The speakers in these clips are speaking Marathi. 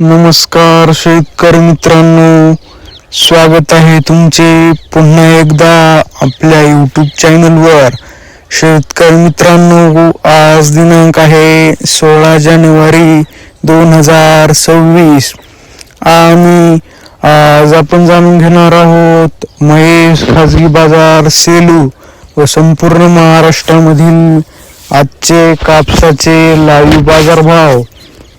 नमस्कार शेतकरी मित्रांनो स्वागत आहे तुमचे पुन्हा एकदा आपल्या यूट्यूब चॅनलवर शेतकरी मित्रांनो आज दिनांक आहे सोळा जानेवारी दोन हजार सव्वीस. आणि आज आपण जाणून घेणार आहोत महेश खाजगी बाजार सेलू व संपूर्ण महाराष्ट्रामधील आजचे कापसाचे लाईव्ह बाजारभाव.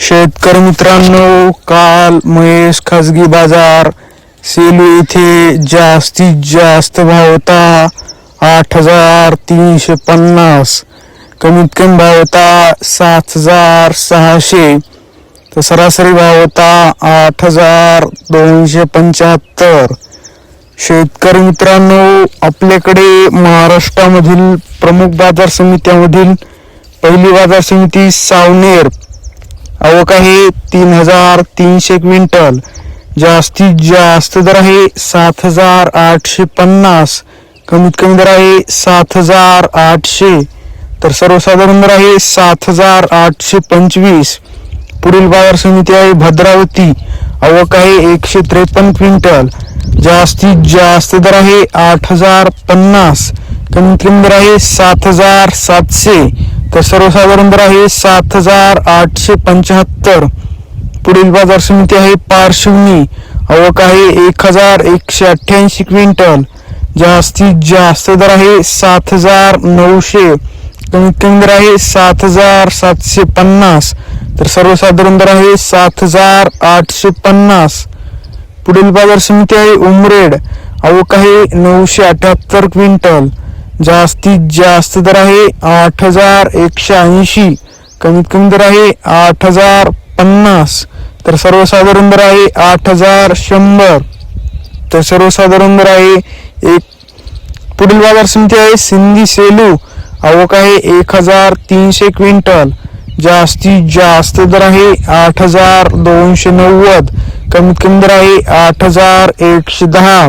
शेतकरी मित्रांनो काल महेश खाजगी बाजार सेलू येथे जास्तीत जास्त भाव होता. आठ हजार तीनशे पन्नास. कमीत कमी भाव होता सात हजार सहाशे. तर सरासरी भाव होता आठ हजार दोनशे पंच्याहत्तर. शेतकरी मित्रांनो आपल्याकडे महाराष्ट्रामधील प्रमुख बाजार समित्यामधील पहिली बाजार समिती सावनेर. आवक आहे तीन हजार तीनशे क्विंटल. जास्तीत जास्त दर आहे सात हजार आठशे पन्नास. कमीत कमी दर आहे सात हजार आठशे. तर सर्वसाधारण दर आहे सात हजार आठशे पंचवीस. पुढील बाजार समिती आहे भद्रावती. आवक आहे एकशे त्रेपन्न क्विंटल. जास्तीत जास्त दर आहे आठ हजार पन्नास. कमीत दर आहे सात हजार सातशे तर सर्वसाधारण दर आहे सात हजार आठशे पंच्याहत्तर. पुढील बाजार समिती आहे पार्श्वनी आवक आहे एक हजार एकशे अठ्ठ्याऐंशी क्विंटल. जास्तीत जास्त दर आहे सात हजार नऊशे. कमीत कमी दर आहे सात हजार सातशे पन्नास. तर सर्वसाधारण दर आहे सात हजार आठशे पन्नास. पुढील बाजार समिती आहे उमरेड. आवक आहे नऊशे अठ्याहत्तर क्विंटल. जास्तीत जास्त दर आहे आठ हजार एकशे ऐंशी कमीत कमी दर आहे आठ हजार पन्नास तर सर्वसाधारण दर आहे आठ हजार शंभर तर सर्वसाधारण दर आहे एक पुढील बाजार समिती आहे सिंधी सेलू. आवक आहे एक हजार तीनशे क्विंटल. जास्तीत जास्त दर आहे आठ हजार दोनशे नव्वद. कमीत कमी दर आहे आठ हजार एकशे दहा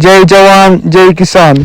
जय जवान जय किसान